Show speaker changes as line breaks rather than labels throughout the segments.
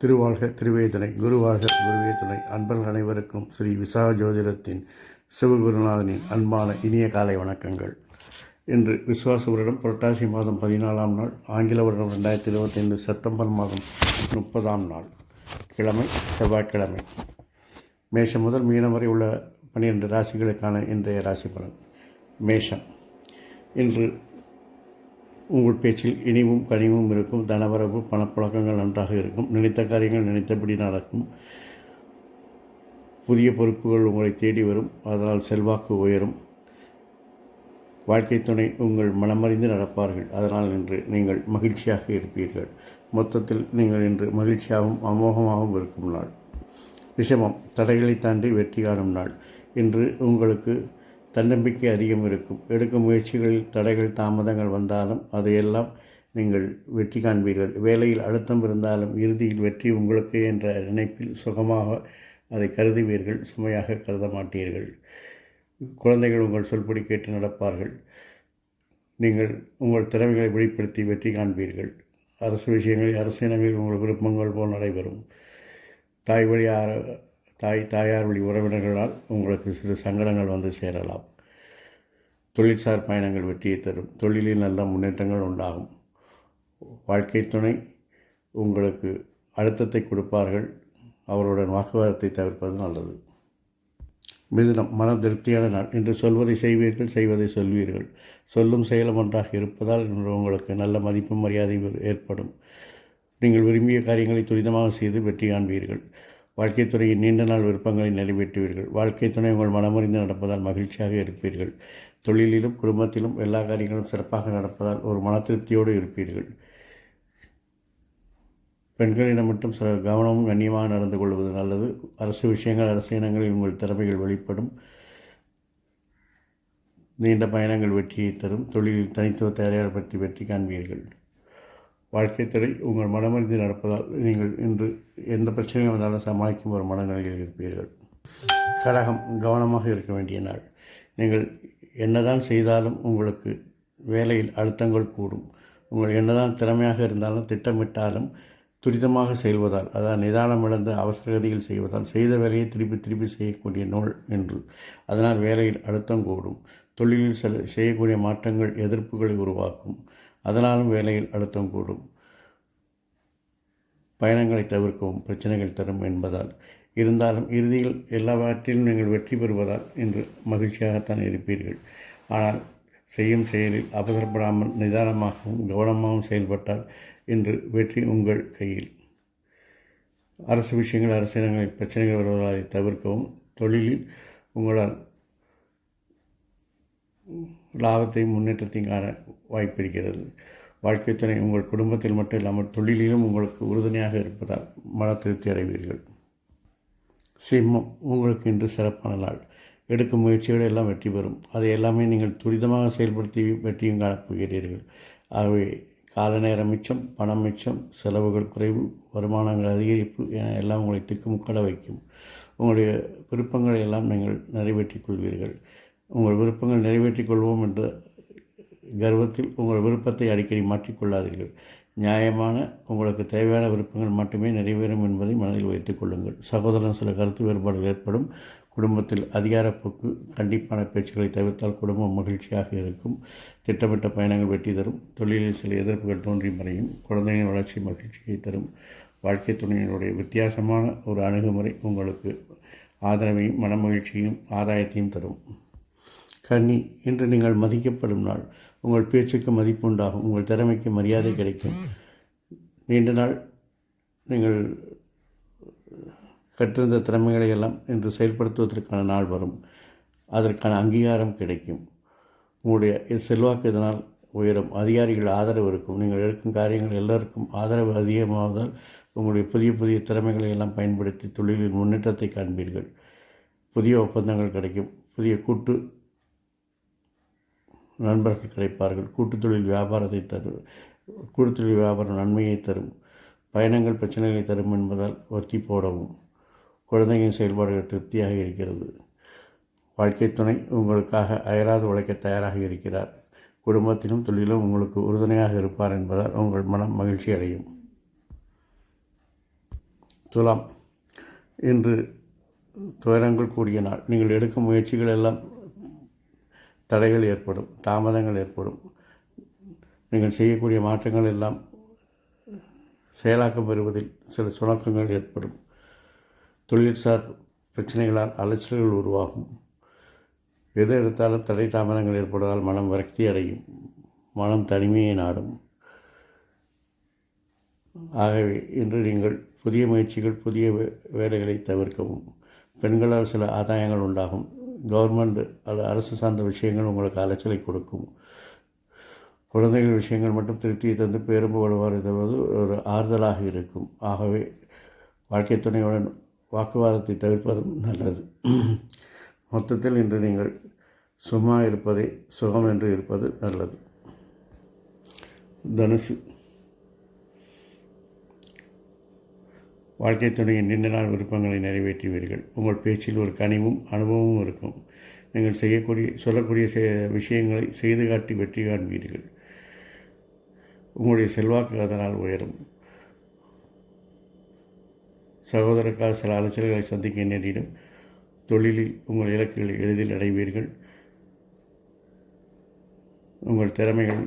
திருவாழ்க திருவேதனை குருவாக குருவே துணை அன்பர்கள் அனைவருக்கும் ஸ்ரீ விசா ஜோதிடத்தின் சிவகுருநாதனின் அன்பான இனிய காலை வணக்கங்கள். இன்று விசுவாச வருடம் புரட்டாசி மாதம் பதினாலாம் நாள் ஆங்கில வருடம் ரெண்டாயிரத்தி இருபத்தைந்து செப்டம்பர் மாதம் முப்பதாம் நாள். கிழமை செவ்வாய்க்கிழமை. மேஷம் முதல் மீனம் வரை உள்ள பன்னிரெண்டு ராசிகளுக்கான இன்றைய ராசி பலன். மேஷம். இன்று உங்கள் பேச்சில் இனிவும் கனிவும் இருக்கும். தனவரவு பணப்புழக்கங்கள் நன்றாக இருக்கும். நினைத்த காரியங்கள் நினைத்தபடி நடக்கும். புதிய பொறுப்புகள் உங்களை தேடி வரும். அதனால் செல்வாக்கு உயரும். வாழ்க்கை துணை உங்கள் மனமறிந்து நடப்பார்கள். அதனால் இன்று நீங்கள் மகிழ்ச்சியாக இருப்பீர்கள். மொத்தத்தில் நீங்கள் இன்று மகிழ்ச்சியாகவும் அமோகமாகவும் இருக்கும் நாள். விஷமம் தடைகளை தாண்டி வெற்றி காணும் நாள். இன்று உங்களுக்கு தன்னம்பிக்கை அதிகம் இருக்கும். எடுக்கும் முயற்சிகளில் தடைகள் தாமதங்கள் வந்தாலும் அதையெல்லாம் நீங்கள் வெற்றி காண்பீர்கள். வேலையில் அழுத்தம் இருந்தாலும் இறுதியில் வெற்றி உங்களுக்கு என்ற நினைப்பில் சுகமாக அதை கருதுவீர்கள். சுமையாக கருத மாட்டீர்கள். குழந்தைகள் உங்கள் சொல்படி கேட்டு நடப்பார்கள். நீங்கள் உங்கள் திறமைகளை வெளிப்படுத்தி வெற்றி காண்பீர்கள். அரசு விஷயங்களில் அரசு இனங்களில் உங்கள் விருப்பங்கள் போல் நடைபெறும். தாய் வழி ஆர- தாய் தாயார் வழி உறவினர்களால் உங்களுக்கு சிறு சங்கடங்கள் வந்து சேரலாம். தொழில்சார் பயணங்கள் வெற்றியை தரும். தொழிலில் நல்ல முன்னேற்றங்கள் உண்டாகும். வாழ்க்கை துணை உங்களுக்கு அழுத்தத்தை கொடுப்பார்கள். அவருடன் வாக்குவாதத்தை தவிர்ப்பது நல்லது. மிதுனம் மன திருப்தியான நாள். இன்று சொல்வதை செய்வீர்கள் செய்வதை சொல்வீர்கள். சொல்லும் செயலும் ஒன்றாக இருப்பதால் இன்று உங்களுக்கு நல்ல மதிப்பும் மரியாதை ஏற்படும். நீங்கள் விரும்பிய காரியங்களை துரிதமாக செய்து வெற்றி காண்பீர்கள். வாழ்க்கை துறையின் நீண்ட நாள் விருப்பங்களை நிறைவேற்றுவீர்கள். வாழ்க்கை துணை உங்கள் மனமறிந்து நடப்பதால் மகிழ்ச்சியாக இருப்பீர்கள். தொழிலிலும் குடும்பத்திலும் எல்லா காரியங்களும் சிறப்பாக நடப்பதால் ஒரு மன திருப்தியோடு இருப்பீர்கள். பெண்களிடம் மட்டும் சில கவனமும் கண்ணியமாக நடந்து கொள்வது நல்லது. அரசு விஷயங்கள் அரசு இனங்களில் உங்கள் திறமைகள் வெளிப்படும். நீண்ட பயணங்கள் வெற்றியை தரும். தொழிலில் தனித்துவத்தை அடையாளப்படுத்தி வெற்றி காண்பீர்கள். வாழ்க்கை துறை உங்கள் மனமறிந்து நடப்பதால் நீங்கள் இன்று எந்த பிரச்சனையும் வந்தாலும் சமாளிக்கும் ஒரு மனநிலையில் இருப்பீர்கள். கடகம் கவனமாக இருக்க வேண்டிய நாள். நீங்கள் என்னதான் செய்தாலும் உங்களுக்கு வேலையில் அழுத்தங்கள் கூடும். உங்கள் என்னதான் திறமையாக இருந்தாலும் திட்டமிட்டாலும் துரிதமாக செயல்வதால் அதாவது நிதானம் இழந்த அவசரகதியில் செய்வதால் செய்த வேலையை திருப்பி திருப்பி செய்யக்கூடிய நூல் என்று அதனால் வேலையில் அழுத்தம் கூடும். தொழிலில் செல செய்யக்கூடிய மாற்றங்கள் எதிர்ப்புகளை உருவாக்கும். அதனாலும் வேலையில் அழுத்தம் கூடும். பயணங்களை தவிர்க்கவும் பிரச்சனைகள் தரும் என்பதால். இருந்தாலும் இறுதியில் எல்லாவற்றிலும் நீங்கள் வெற்றி பெறுவதால் இன்று மகிழ்ச்சியாகத்தான் இருப்பீர்கள். ஆனால் செய்யும் செயலில் அவசரப்படாமல் நிதானமாகவும் கவனமாகவும் செயல்பட்டால் இன்று வெற்றி உங்கள் கையில். அரசு விஷயங்கள் அரசியலங்களில் பிரச்சனைகள் வருவதால் தவிர்க்கவும். தொழிலில் உங்களால் லாபத்தையும் முன்னேற்றத்தையும் காண வாய்ப்பிருக்கிறது. வாழ்க்கை துணை உங்கள் குடும்பத்தில் மட்டும் இல்லாமல் தொழிலிலும் உங்களுக்கு உறுதுணையாக இருப்பதால் மன திருப்தி அடைவீர்கள். சிம்மம் உங்களுக்கு இன்று சிறப்பான நாள். எடுக்கும் முயற்சிகள் எல்லாம் வெற்றி பெறும். அதை எல்லாமே நீங்கள் துரிதமாக செயல்படுத்தி வெற்றியும் காணப்போகிறீர்கள் ஆகவே கால நேரம் மிச்சம் பணம் மிச்சம் செலவுகள் குறைவு வருமானங்கள் அதிகரிப்பு என எல்லாம் உங்களை திக்குமுக்கட வைக்கும். உங்களுடைய விருப்பங்களை எல்லாம் நீங்கள் நிறைவேற்றிக் கொள்வீர்கள். உங்கள் விருப்பங்கள் நிறைவேற்றிக் கொள்வோம் என்ற கர்வத்தில் உங்கள் விருப்பத்தை அடிக்கடி மாற்றிக்கொள்ளாதீர்கள். நியாயமான உங்களுக்கு தேவையான விருப்பங்கள் மட்டுமே நிறைவேறும் என்பதை மனதில் வைத்துக் கொள்ளுங்கள். சகோதரன் சில கருத்து வேறுபாடுகள் ஏற்படும். குடும்பத்தில் அதிகாரப்போக்கு கண்டிப்பான பேச்சுக்களை தவிர்த்தால் குடும்பம் மகிழ்ச்சியாக இருக்கும். திட்டமிட்ட பயணங்கள் வெற்றி தரும். தொழிலில் சில எதிர்ப்புகள் தோன்றி மறையும். குழந்தையின் வளர்ச்சி மகிழ்ச்சியை தரும். வாழ்க்கை துணையினுடைய வித்தியாசமான ஒரு அணுகுமுறை உங்களுக்கு ஆதரவையும் மனமகிழ்ச்சியும் ஆதாயத்தையும் தரும். கன்னி இன்று நீங்கள் மதிக்கப்படும் நாள். உங்கள் பேச்சுக்கு மதிப்பு உண்டாகும் உங்கள் திறமைக்கு மரியாதை கிடைக்கும். நீண்ட நாள் நீங்கள் கற்றிருந்த திறமைகளை எல்லாம் இன்று செயல்படுத்துவதற்கான நாள் வரும். அதற்கான அங்கீகாரம் கிடைக்கும். உங்களுடைய செல்வாக்கு இதனால் உயரும். அதிகாரிகள் ஆதரவு இருக்கும். நீங்கள் எடுக்கும் காரியங்கள் எல்லாருக்கும் ஆதரவு அதிகமாவதால் உங்களுடைய புதிய புதிய திறமைகளை எல்லாம் பயன்படுத்தி தொழிலில் முன்னேற்றத்தை காண்பீர்கள். புதிய ஒப்பந்தங்கள் கிடைக்கும். புதிய கூட்டு நண்பர்கள் கிடைப்பார்கள். கூட்டுத்தொழில் வியாபாரத்தை தரும் கூட்டுத்தொழில் வியாபாரம் நன்மையை தரும். பயணங்கள் பிரச்சனைகளை தரும் என்பதால் ஒத்தி போடவும். குழந்தைகளின் செயல்பாடுகள் திருப்தியாக இருக்கிறது. வாழ்க்கை துணை உங்களுக்காக அயராது உழைக்க தயாராக இருக்கிறார். குடும்பத்திலும் தொழிலும் உங்களுக்கு உறுதுணையாக இருப்பார் என்பதால் உங்கள் மனம் மகிழ்ச்சி அடையும். துலாம் இன்று துயரங்கள் கூடிய நாள். நீங்கள் எடுக்கும் முயற்சிகள் எல்லாம் தடைகள் ஏற்படும் தாமதங்கள் ஏற்படும். நீங்கள் செய்யக்கூடிய மாற்றங்கள் எல்லாம் செயலாக்கம் பெறுவதில் சில சுணக்கங்கள் ஏற்படும். தொழில்சார் பிரச்சனைகளால் அலைச்சல்கள் உருவாகும். எது எடுத்தாலும் தடை தாமதங்கள் ஏற்படுவதால் மனம் விரக்தி அடையும். மனம் தனிமையை நாடும். ஆகவே இன்று நீங்கள் புதிய முயற்சிகள் புதிய வே- வேலைகளை தவிர்க்கவும். பெண்களால் சில ஆதாயங்கள் உண்டாகும். கவர்மெண்ட் அல்லது அரசு சார்ந்த விஷயங்கள் உங்களுக்கு அலைச்சலை கொடுக்கும். குழந்தைகள் விஷயங்கள் மட்டும் திருப்தியை தந்து பெரும்புபடுவார் என்பது ஒரு ஆறுதலாக இருக்கும். ஆகவே வாழ்க்கை துணையுடன் வாக்குவாதத்தை தவிர்ப்பதும் நல்லது. மொத்தத்தில் இன்று நீங்கள் சும்மா இருப்பதே சுகம் என்று இருப்பது நல்லது. தனுசு. வாழ்க்கை துணையின் நீண்ட நாள் விருப்பங்களை நிறைவேற்றுவீர்கள். உங்கள் பேச்சில் ஒரு கனிவும் அனுபவமும் இருக்கும். நீங்கள் செய்யக்கூடிய சொல்லக்கூடிய விஷயங்களை செய்து காட்டி வெற்றி காண்பீர்கள். உங்களுடைய செல்வாக்கு அதனால் உயரும். சகோதரக்காக சில அலைச்சல்களை சந்திக்க நேரிடும். தொழிலில் உங்கள் இலக்குகளை எளிதில் அடைவீர்கள். உங்கள் திறமைகள்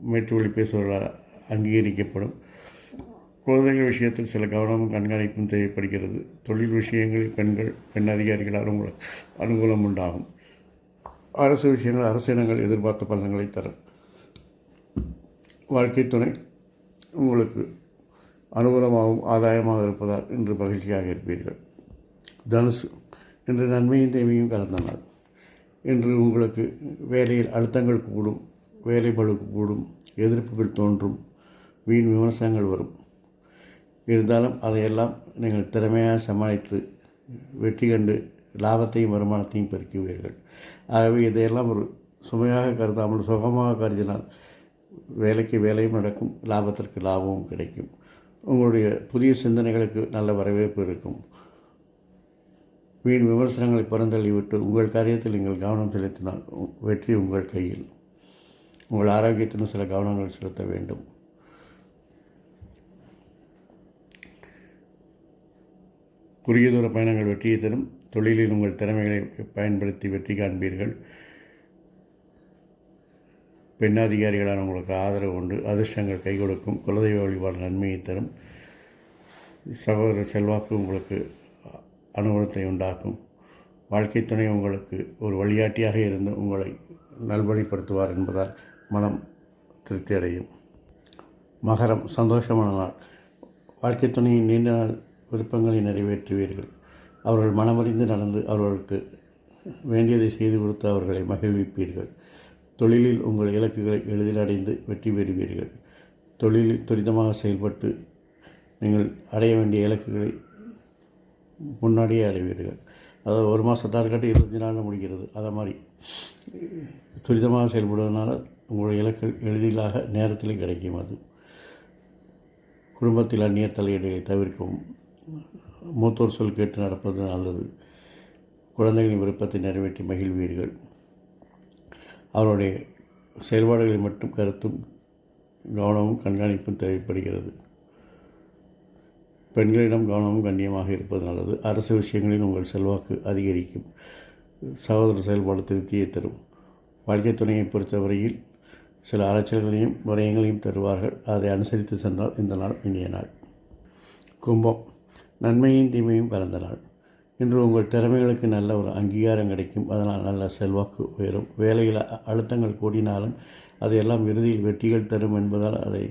மேற்று ஒளி பேசுவர்களால் அங்கீகரிக்கப்படும். குழந்தைகள் விஷயத்தில் சில கவனமும் கண்காணிப்பும் தேவைப்படுகிறது. தொழில் விஷயங்களில் பெண்கள் பெண் அதிகாரிகளால் உங்களுக்கு அனுகூலம் உண்டாகும். அரசு விஷயங்கள் அரசு இடங்கள் எதிர்பார்த்த பலன்களை தரும். வாழ்க்கை துணை உங்களுக்கு அனுகூலமாகவும் ஆதாயமாக இருப்பதால் இன்று மகிழ்ச்சியாக இருப்பீர்கள். தனுசு இன்று நன்மையும் தேவையும் கலந்த நாள். இன்று உங்களுக்கு வேலையில் அழுத்தங்கள் கூடும் வேலை பளு கூடும் எதிர்ப்புகள் தோன்றும் வீண் விமர்சனங்கள் வரும். இருந்தாலும் அதையெல்லாம் நீங்கள் திறமையாக சமாளித்து வெற்றி கண்டு லாபத்தையும் வருமானத்தையும் பெருக்குவீர்கள். ஆகவே இதையெல்லாம் ஒரு சுமையாக கருதாமல் சுகமாக கருதினால் வேலைக்கு வேலையும் நடக்கும் லாபத்திற்கு லாபமும் கிடைக்கும். உங்களுடைய புதிய சிந்தனைகளுக்கு நல்ல வரவேற்பு இருக்கும். வீண் விமர்சனங்களை புறந்தள்ளிவிட்டு உங்கள் காரியத்தில் நீங்கள் கவனம் செலுத்தினால் வெற்றி உங்கள் கையில். உங்கள் ஆரோக்கியத்திலும் சில கவனங்கள் செலுத்த வேண்டும். குறுகிய தூர பயணங்கள் வெற்றியை தரும். தொழிலில் உங்கள் திறமைகளை பயன்படுத்தி வெற்றி காண்பீர்கள். பெண் உங்களுக்கு ஆதரவு உண்டு. அதிர்ஷ்டங்கள் கை கொடுக்கும் குலதெய்வ வழிபாடு நன்மையை தரும். சகோதர செல்வாக்கு உங்களுக்கு அனுகூலத்தை உண்டாக்கும். வாழ்க்கை துணை உங்களுக்கு ஒரு வழிகாட்டியாக இருந்து உங்களை நல்வழிப்படுத்துவார் என்பதால் மனம் திருப்தி அடையும். மகரம் சந்தோஷமான நாள். வாழ்க்கை துணையின் நீண்ட நாள் விருப்பங்களை நிறைவேற்றுவீர்கள். அவர்கள் மனமறிந்து நடந்து அவர்களுக்கு வேண்டியதை செய்து கொடுத்து அவர்களை மகிழ்விப்பீர்கள். தொழிலில் உங்கள் இலக்குகளை எளிதில் அடைந்து வெற்றி பெறுவீர்கள். தொழிலில் துரிதமாக செயல்பட்டு நீங்கள் அடைய வேண்டிய இலக்குகளை முன்னாடியே அடைவீர்கள். அதாவது ஒரு மாதம் டார்கெட்டு இருபத்தி நாளில் முடிகிறது. அதை மாதிரி துரிதமாக செயல்படுவதனால உங்களுடைய இலக்குகள் எளிதிலாக நேரத்தில் கிடைக்கும் அது. குடும்பத்தில் அந்நியர் தலையீடுகளை தவிர்க்கவும். மூத்தோர் சொல் கேட்டு நடப்பது நல்லது. குழந்தைகளின் விருப்பத்தை நிறைவேற்றி மகிழ்வீர்கள். அவருடைய செயல்பாடுகளை மட்டும் கருத்தும் கவனமும் கண்காணிப்பும் தேவைப்படுகிறது. பெண்களிடம் கவனமும் கண்ணியமாக இருப்பது நல்லது. அரசு விஷயங்களில் உங்கள் செல்வாக்கு அதிகரிக்கும். சகோதர செயல்பாடு திருப்தியை தரும். வாழ்க்கை துணையை பொறுத்தவரையில் சில அலைச்சல்களையும் விரயங்களையும் தருவார்கள். அதை அனுசரித்து சென்றால் இந்த நாள் இனிய நாள். கும்பம். நன்மையும் தீமையும் கலந்த நாள் இன்று உங்கள் திறமைகளுக்கு நல்ல ஒரு அங்கீகாரம் கிடைக்கும். அதனால் நல்ல செல்வாக்கு உயரும். வேலையில் அழுத்தங்கள் கூடினாலும் அதையெல்லாம் இறுதியில் வெற்றிகள் தரும் என்பதால் அதை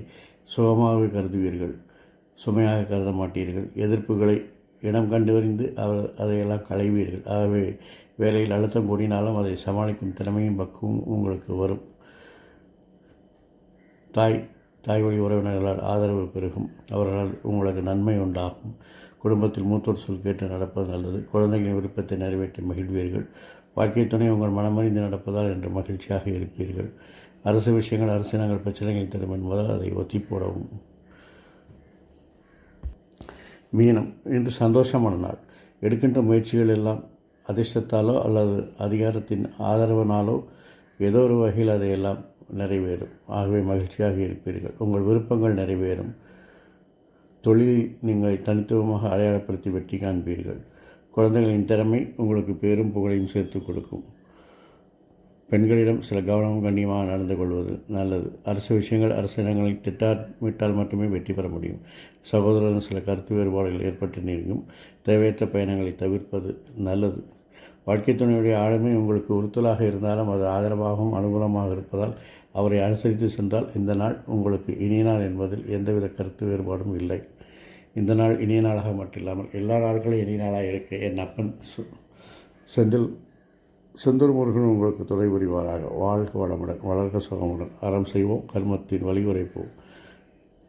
சுகமாக கருதுவீர்கள். சுமையாக கருத மாட்டீர்கள். எதிர்ப்புகளை இடம் கண்டறிந்து அவர் அதையெல்லாம் களைவீர்கள். ஆகவே வேலையில் அழுத்தம் கூடினாலும் அதை சமாளிக்கும் திறமையும் பக்குவமும் உங்களுக்கு வரும். தாய் தாய் வழி உறவினர்களால் ஆதரவு பெருகும். அவர்களால் உங்களுக்கு நன்மை உண்டாகும். குடும்பத்தில் மூத்தோர் சொல் கேட்டு நடப்பது நல்லது. குழந்தைகளின் விருப்பத்தை நிறைவேற்றி மகிழ்வீர்கள். வாழ்க்கை துணை உங்கள் மனமறிந்து நடப்பதால் என்று மகிழ்ச்சியாக இருப்பீர்கள். அரசு விஷயங்கள் அரசினங்கள் பிரச்சனைகள் தரும் என்பதால் அதை ஒத்தி போடவும். மீனம் இன்று சந்தோஷமான நாள். எடுக்கின்ற முயற்சிகள் எல்லாம் அதிர்ஷ்டத்தாலோ அல்லது அதிகாரத்தின் ஆதரவனாலோ ஏதோ ஒரு வகையில் அதையெல்லாம் நிறைவேறும். ஆகவே மகிழ்ச்சியாக இருப்பீர்கள். உங்கள் விருப்பங்கள் நிறைவேறும். தொழிலில் நீங்கள் தனித்துவமாக அடையாளப்படுத்தி வெற்றி காண்பீர்கள். குழந்தைகளின் திறமை உங்களுக்கு பேரும் புகழையும் சேர்த்து கொடுக்கும். பெண்களிடம் சில கவனமும் கண்ணியமாக நடந்து கொள்வது நல்லது. அரசு விஷயங்கள் அரசு இடங்களில் திட்டமிட்டால் மட்டுமே வெற்றி பெற முடியும். சகோதரன் சில கருத்து வேறுபாடுகள் ஏற்பட்டு நீங்கும். தேவையற்ற பயணங்களை தவிர்ப்பது நல்லது. வாழ்க்கை துணையுடைய ஆளுமை உங்களுக்கு உறுத்தலாக இருந்தாலும் அது ஆதரவாகவும் அனுகூலமாக இருப்பதால் அவரை அனுசரித்து சென்றால் இந்த நாள் உங்களுக்கு இனிய நாள் என்பதில் எந்தவித கருத்து வேறுபாடும் இல்லை. இந்த நாள் இனிய நாளாக மட்டுமில்லாமல் எல்லா நாட்களும் இனிய நாளாக இருக்க என் அப்பன் சு- செந்தில் செந்தூர் முருகன் உங்களுக்கு துணை புரிவாராக. வாழ்க வளமுடன் வளர்க்க சுகமுடன். அறம் செய்வோம் கர்மத்தின் வழி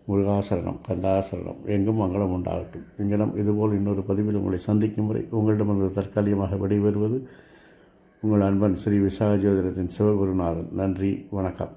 முருகாசரணம் கந்தாசரணம் எங்கும் மங்களம் உண்டாகட்டும். இங்கனம் இதுபோல் இன்னொரு பதிவில் உங்களை சந்திக்கும் முறை உங்களிடமிருந்து தற்காலிகமாக வெளிவருவது உங்கள் அன்பன் ஸ்ரீ விசாக ஜோதிடத்தின் சிவகுருநாதன். நன்றி வணக்கம்.